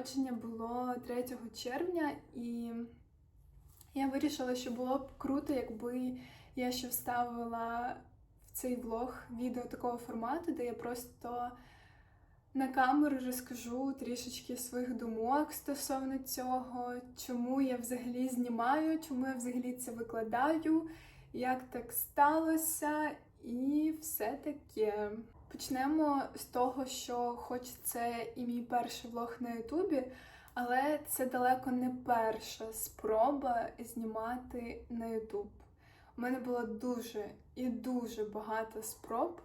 народження було 3 червня, і я вирішила, що було б круто, якби я ще вставила в цей влог відео такого формату, де я просто на камеру розкажу трішечки своїх думок стосовно цього, чому я взагалі знімаю, чому я взагалі це викладаю, як так сталося, і все таке. Почнемо з того, що хоч це і мій перший влог на Ютубі, але це далеко не перша спроба знімати на Ютуб. У мене було дуже і дуже багато спроб.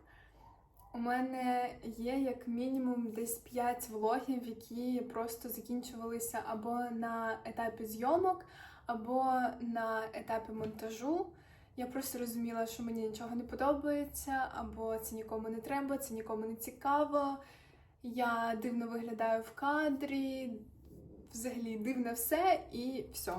У мене є як мінімум десь 5 влогів, які просто закінчувалися або на етапі зйомок, або на етапі монтажу. Я просто розуміла, що мені нічого не подобається, або це нікому не треба, це нікому не цікаво. Я дивно виглядаю в кадрі, взагалі дивне все і все.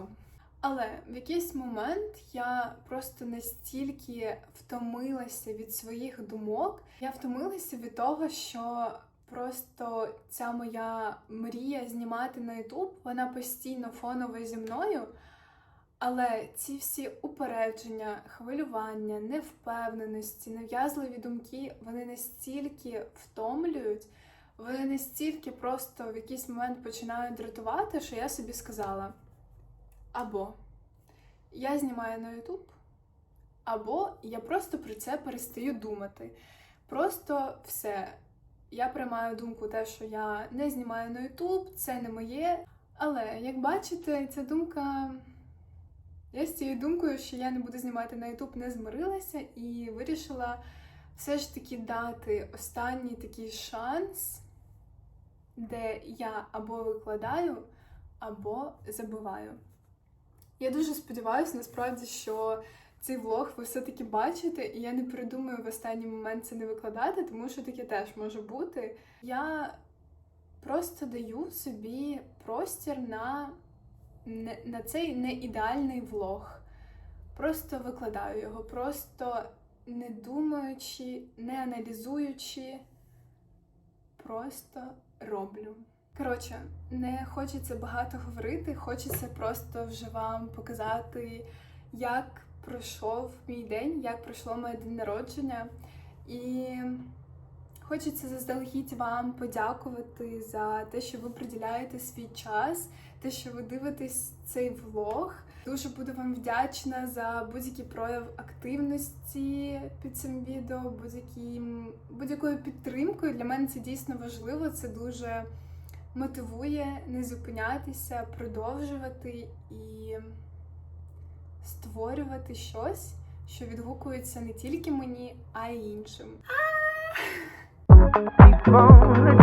Але в якийсь момент я просто настільки втомилася від своїх думок, я втомилася від того, що просто ця моя мрія знімати на YouTube, вона постійно фонова зі мною. Але ці всі упередження, хвилювання, невпевненості, нав'язливі думки, вони настільки втомлюють, вони настільки просто в якийсь момент починають дратувати, що я собі сказала: або я знімаю на YouTube, або я просто про це перестаю думати. Просто все. Я приймаю думку, те, що я не знімаю на YouTube, це не моє. Але як бачите, ця думка. Я з цією думкою, що я не буду знімати на YouTube, не змирилася і вирішила все ж таки дати останній такий шанс, де я або викладаю, або забуваю. Я дуже сподіваюся, насправді, що цей влог ви все-таки бачите, і я не придумаю в останній момент це не викладати, тому що таке теж може бути. Я просто даю собі простір на не, на цей не ідеальний влог. Просто викладаю його, просто не думаючи, не аналізуючи, просто роблю. Коротше, не хочеться багато говорити, хочеться просто вже вам показати, як пройшов мій день, як пройшло моє день народження. І хочеться заздалегідь вам подякувати за те, що ви приділяєте свій час те, що ви дивитесь цей влог. Дуже буду вам вдячна за будь-який прояв активності під цим відео, будь-якою підтримкою. Для мене це дійсно важливо. Це дуже мотивує не зупинятися, продовжувати і створювати щось, що відгукується не тільки мені, а й іншим. Боже,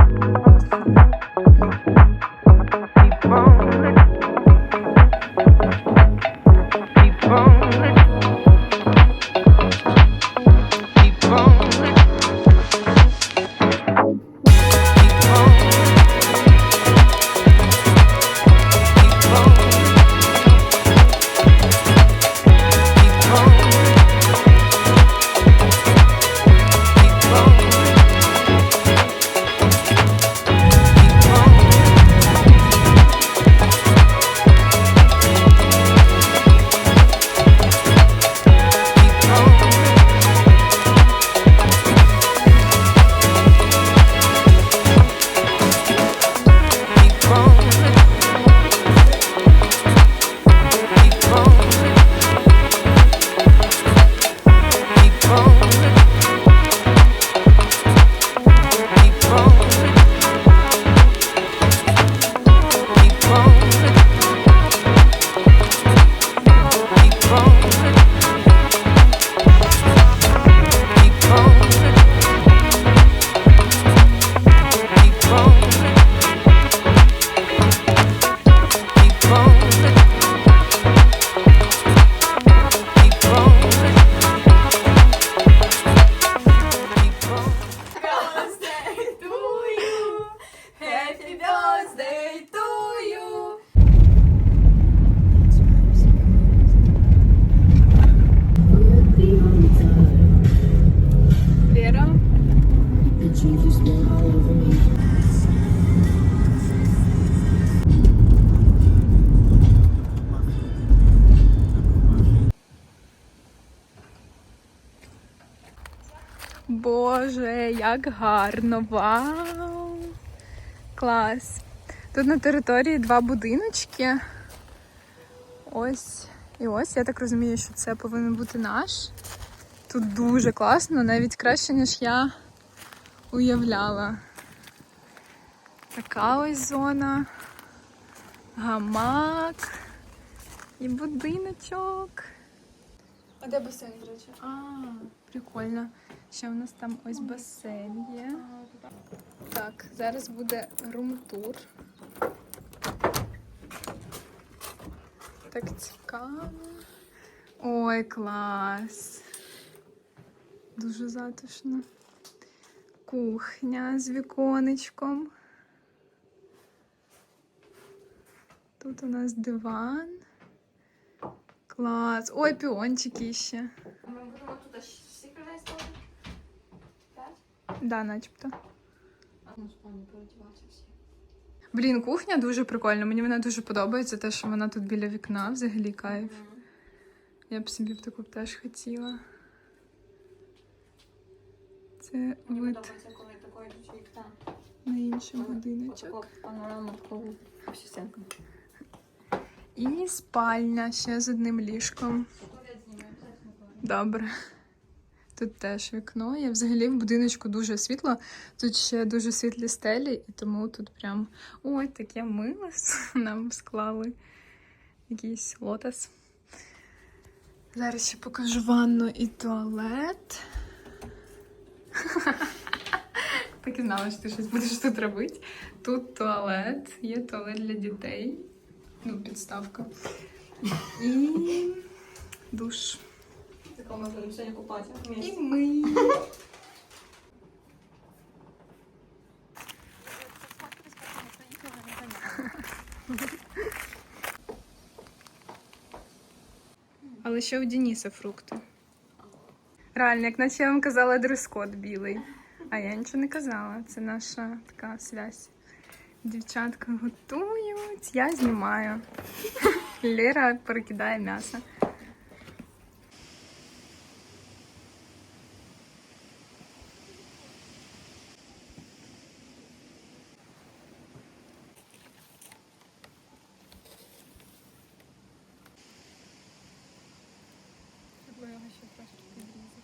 як гарно! Вау! Клас! Тут на території два будиночки. Ось і ось. Я так розумію, що це повинен бути наш. Тут дуже класно, навіть краще, ніж я уявляла. Така ось зона. Гамак і будиночок. А де басейн, до речі? А, прикольно. Ще у нас там ось басейн є. Так, зараз буде рум-тур. Так цікаво. Ой, клас. Дуже затишно. Кухня з віконечком. Тут у нас диван. Клас. Ой, піончики ще. Ми будемо тут всіх людей ставити? П'ять? Да, начебто. А ну спальні переодіватися всі. Блін, кухня дуже прикольна. Мені вона дуже подобається, те, що вона тут біля вікна, взагалі кайф. Я б собі б таку б теж хотіла. Це Мені вид подобається, коли такої вікна. на інший будиночок. Панораму таку всю. І спальня ще з одним ліжком. Добре. Тут теж вікно. Я взагалі в будиночку дуже світло. Тут ще дуже світлі стелі, і тому тут прям ой, таке мило нам склали. Якийсь лотос. Зараз ще покажу ванну і туалет. Так і знала, що ти щось будеш тут робити. Тут туалет, є туалет для дітей. Ну, підставка. І душ. Такого можна сьогодні купатися. І ми. Але ще у Дениса фрукти. Реально, як наче я вам казала дрес-код білий. А я нічого не казала. Це наша така связь. Дівчатка готують, я знімаю. Лера перекидає м'ясо. Треба його ще трошки підрізати.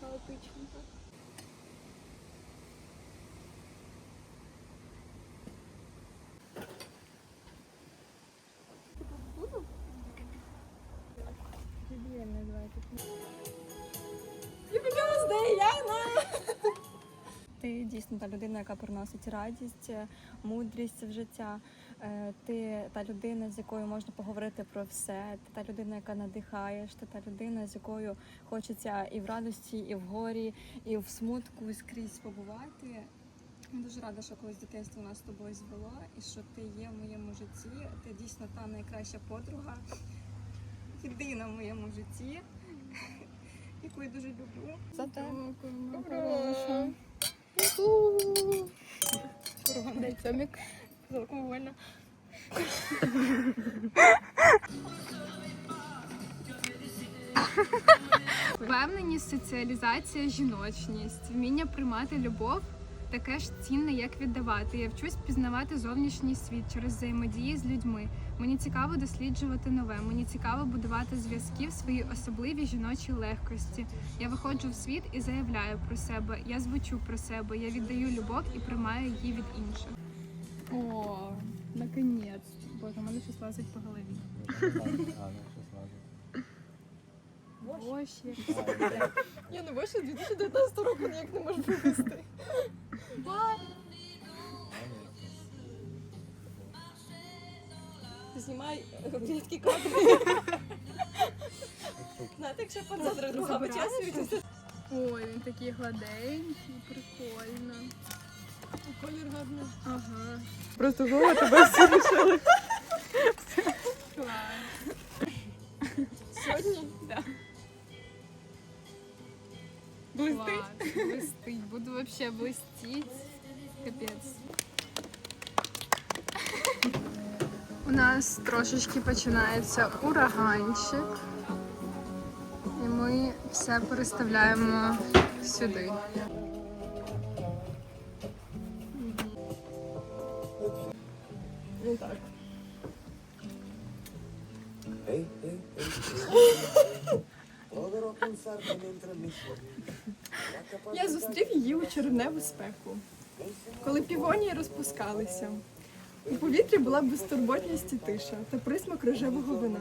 Хаотично так. Ти дійсно та людина, яка приносить радість, мудрість в життя. Е, Ти та людина, з якою можна поговорити про все. Ти та людина, яка надихаєш, ти та людина, з якою хочеться і в радості, і в горі, і в смутку скрізь побувати. Я дуже рада, що колись дитинство нас з тобою звело, і що ти є в моєму житті. Ти дійсно та найкраща подруга, єдина в моєму житті, яку я дуже люблю. За те. Ура! Дай цьомік. Безалкогольно. Впевненість, соціалізація, жіночність, вміння приймати любов таке ж цінне, як віддавати. Я вчусь пізнавати зовнішній світ через взаємодії з людьми. Мені цікаво досліджувати нове. Мені цікаво будувати зв'язки в своїй особливій жіночій легкості. Я виходжу в світ і заявляю про себе. Я звучу про себе. Я віддаю любов і приймаю її від інших. О, наконець. Боже, мене щось лазить по голові. Боже, Я не бачу 2019 року ніяк не можу вивести. Знімай рідкі кадри. Знаєте, якщо пан завтра друга вичасується, Ой, він такий гладенький, прикольно. колір гарний. Ага. Просто голова тебе рішили. Клас. Сьогодні? Клас. Блистить. Буду вообще блистить. Капець. У нас трошечки починається ураганчик. І ми Все переставляємо сюди. Ну так. Я зустрів її у червневу спеку, коли півонії розпускалися. У повітрі була безтурботність і тиша та присмак рожевого вина.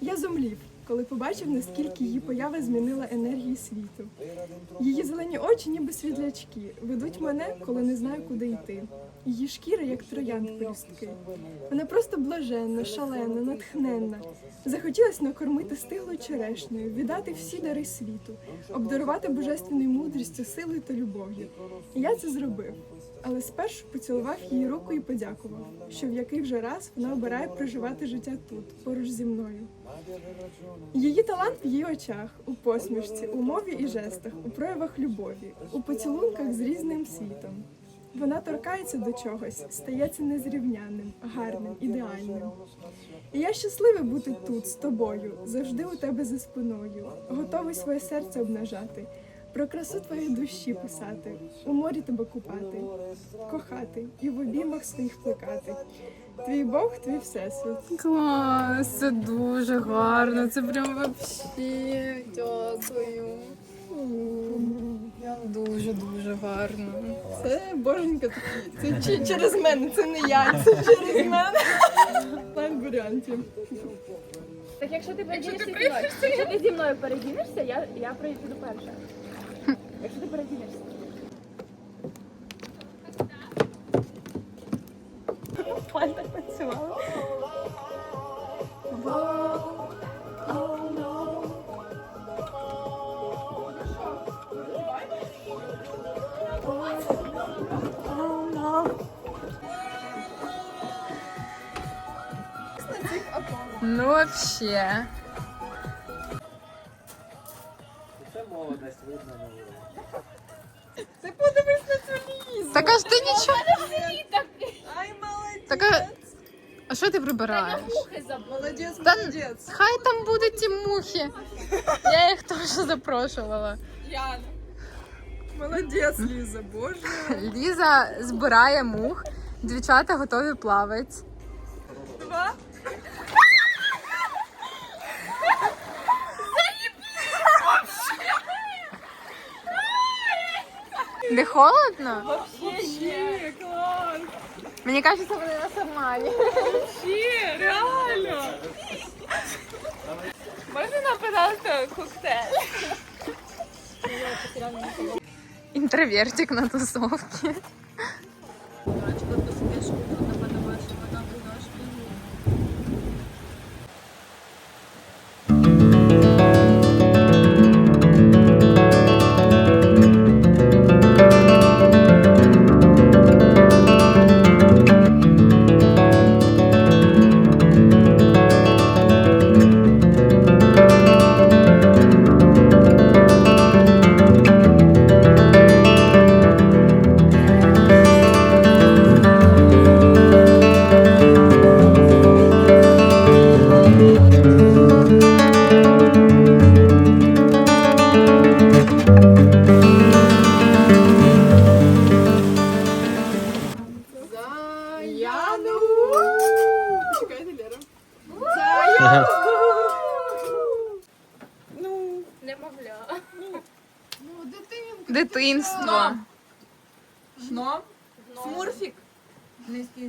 Я зумлів, коли побачив, наскільки її поява змінила енергію світу. Її зелені очі, ніби світлячки, ведуть мене, коли не знаю, куди йти. Її шкіра, як троянд пелюстки. Вона просто блаженна, шалена, натхненна. Захотілося накормити стиглою черешнею, віддати всі дари світу, обдарувати божественною мудрістю, силою та любов'ю. І я це зробив. Але спершу поцілував її руку і подякував, що в який вже раз вона обирає проживати життя тут, поруч зі мною. Її талант в її очах, у посмішці, у мові і жестах, у проявах любові, у поцілунках з різним світом. Вона торкається до чогось, стається незрівнянним, гарним, ідеальним. І я щасливий бути тут з тобою, завжди у тебе за спиною, готовий своє серце обнажати, про красу твоєї душі писати, у морі тебе купати, кохати і в обіймах своїх плекати. Твій Бог, твій всесвіт. Клас, це дуже гарно. Це прям вообще дякую. Дуже дуже гарно. Це боженька такі. Це через мене, це не я, це через мене. План варіантів. Так якщо ти передінешся якщо ти зі мною передінешся, я, я прийду перша. Якщо ти передінешся. Пальта працювала. Ну вообще. Це видно на вулиці. Ти подивись на цю лізу. Так аж ти нічого. Ай, молодець. Так а- а що ти прибираєш? Молодець, Та- молодець. Хай там будуть ті мухи. Я їх теж запрошувала. Яна. Молодець, Ліза, боже. Ліза збирає мух, дівчата готові плавати. Два. Не холодно? Вообще, клас. Мені кажеться, вони на сармані. Вообще, реально. Можна нам, пожалуйста, коктейль? Интровертик на тусовці. Ну, Немовля. ну, дитинка. Дитинство. Жно. Смурфік.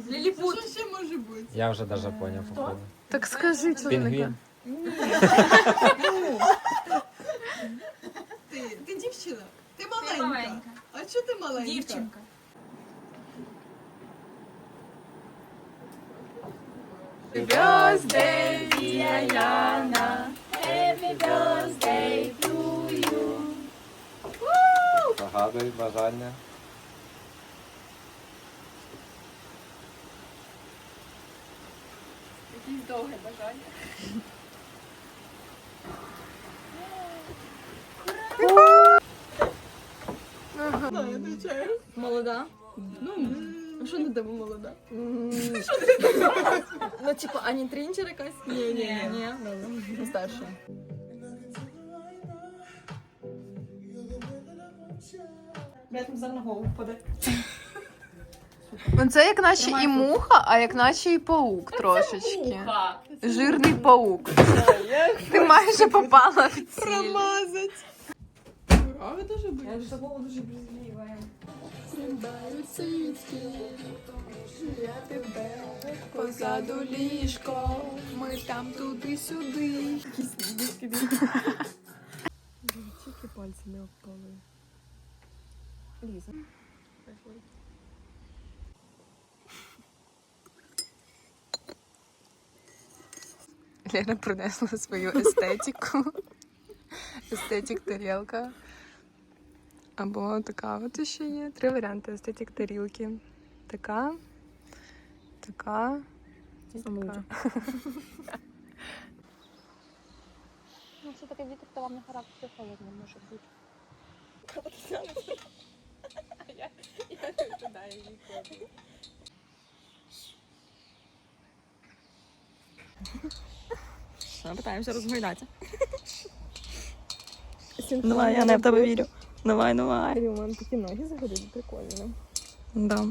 Ліліпут. Що ще може бути? Я вже даже поняв, походу. Так скажи, чоловіка. Пінгвін. Ти, ти дівчина. Ти маленька. А чого ти маленька? Дівчинка. Birthday, Загадуй бажання. Якісь довге бажання. Молода. Ну, Ну що не демо молода? Ну, типу, ані трінчер якась? Ні, ні, ні. Ну, ну, старша. Блять. Ну, це як наче і муха, а як наче і паук трошечки. Жирний паук. Ти майже попала в ціль. Промазать. Я ж дуже близько боїшся? Позаду ліжко, ми там туди-сюди. Тільки пальці не обпали. Ліза. Лена принесла свою естетику. Естетик тарілка. Або така от ще є. Три варіанти естетик тарілки. Така, така і така. Ну, все таки вітер, то вам на характері холодно може бути. Питаємося розгойдатися. Давай, я не в тебе вірю. Давай, давай. У мене такі ноги заходили, прикольно. Да.